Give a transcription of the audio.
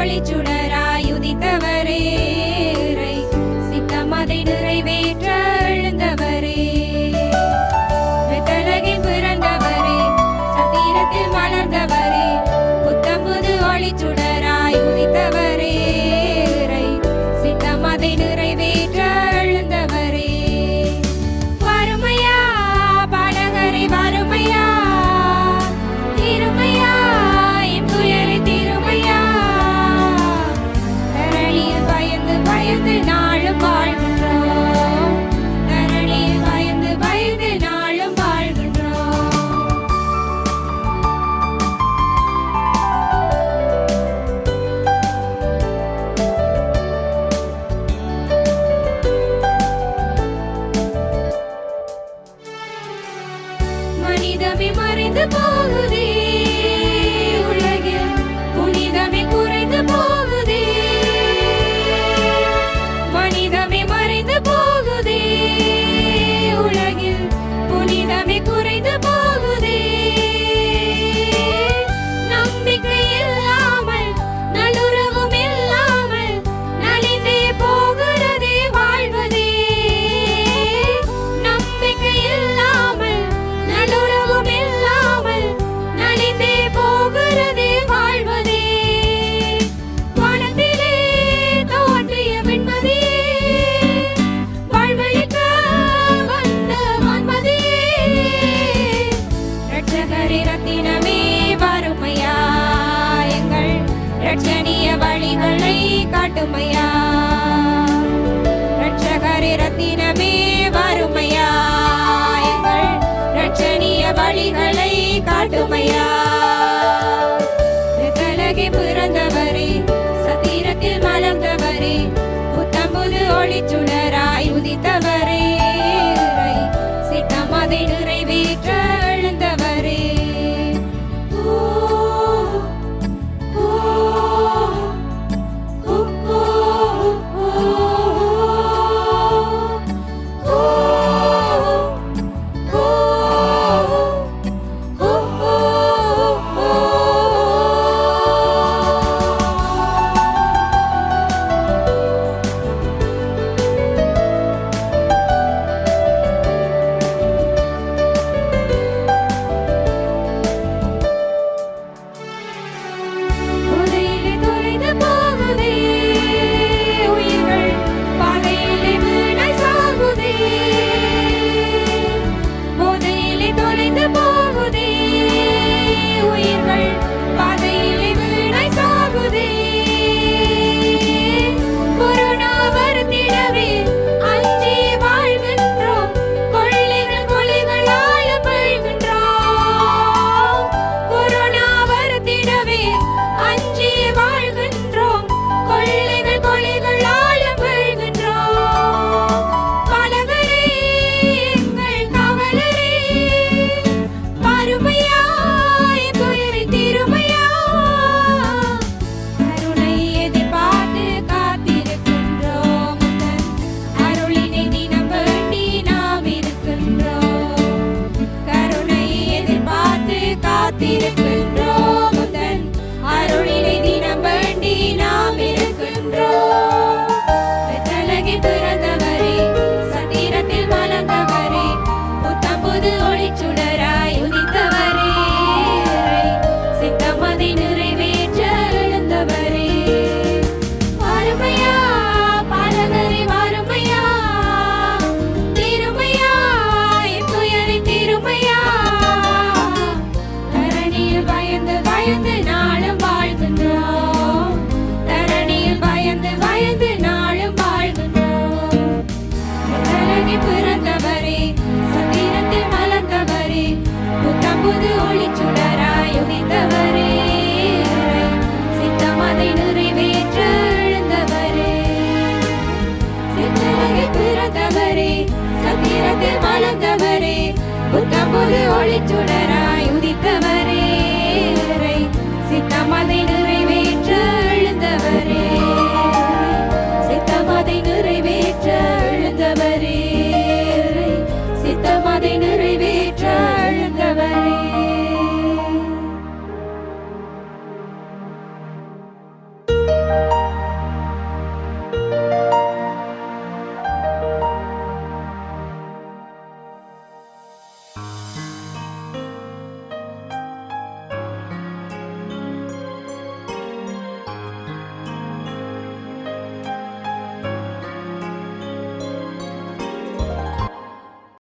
ஒளிச்சுட people காட்டுமையா ரட்சகரி ரத்தினமே வருமையா? எங்கள் ரட்சணிய வழிகளை காட்டுமையா? கலகி பிறந்தவரே சத்திரத்தில் மலர்ந்தவரே புத்தம்புது ஒளிச்சுள்ள need it. தரணியில் பயந்து பயந்து நாளும் வாழ்கின்றோம் தரணியில் பயந்து பயந்து நாளும் வாழ்கின்றோம் தரணி பிறந்தவரே சத்திரத்தில் மலர்ந்தவரே புத்தம் புது ஒளி சுடராய் உதித்தவரே. சித்தம் அதை நிறைவேற்ற எழுந்தவரே. சித்தரகி பிறந்தவரே சத்திரத்தில் மலர்ந்தவரே புத்தம் புது ஒளி சுடராய்